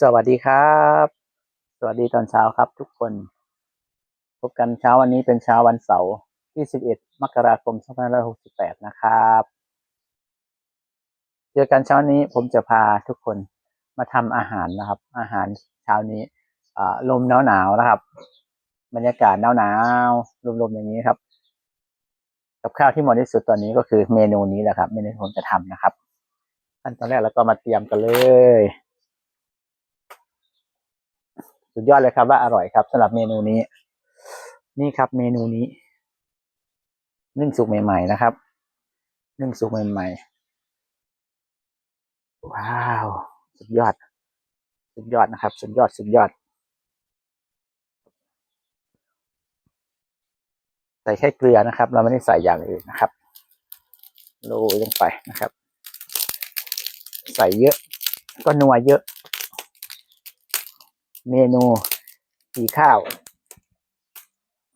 สวัสดีครับ สวัสดีตอนเช้าครับทุกคน พบกันเช้าวันนี้เป็นเช้าวันเสาร์ที่ 11 มกราคม 2568 นะครับ เจอกันเช้านี้ผมจะพาทุกคนมาทำอาหารนะครับ อาหารเช้านี้ลมหนาวๆนะครับ บรรยากาศหนาวๆลมๆอย่างนี้ครับ กับข้าวที่เหมาะที่สุดตอนนี้ก็คือเมนูนี้แหละครับ เมนูที่ผมจะทำนะครับขั้นตอนแรกเราก็มาเตรียมกันเลย สุดยอดเลยครับว่าอร่อยครับสำหรับเมนูนี้ นี่ครับเมนูนี้นึ่งสุกใหม่ ๆ นะครับนึ่งสุกใหม่ๆว้าว สุดยอด สุดยอดนะครับ สุดยอดสุดยอดใส่แค่เกลือนะครับ เราไม่ได้ใส่อย่างอื่นนะครับโรยลงไปนะครับ ใส่เยอะ ก็นัวเยอะ เมนูสีข้าว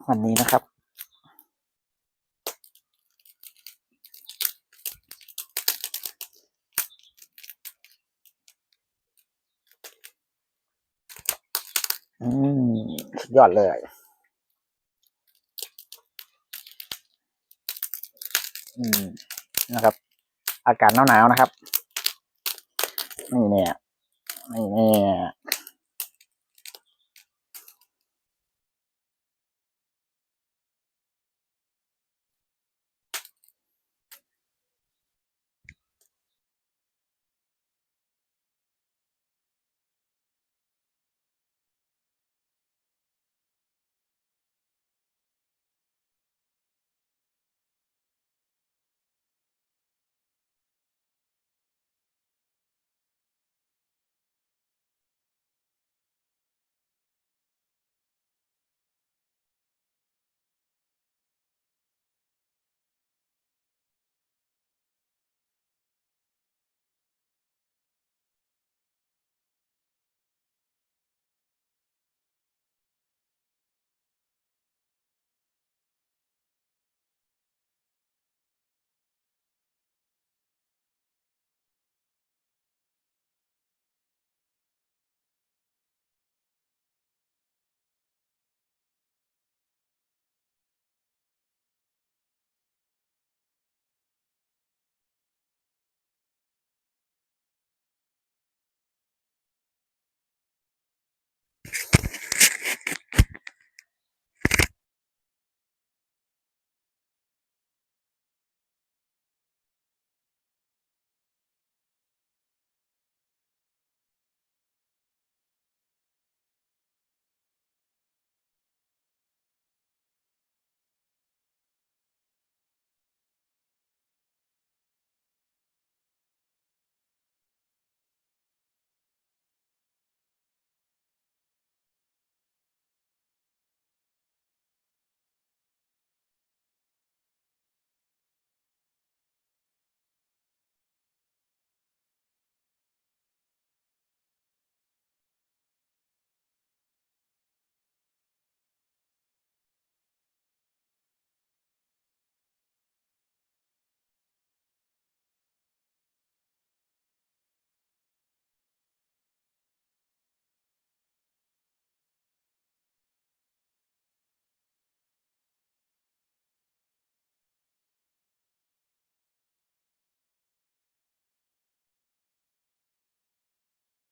วันนี้นะครับ อืมสุดยอดเลยอืมนะครับ อากาศหนาวๆนะครับ นี่เนี่ยนี่เนี่ย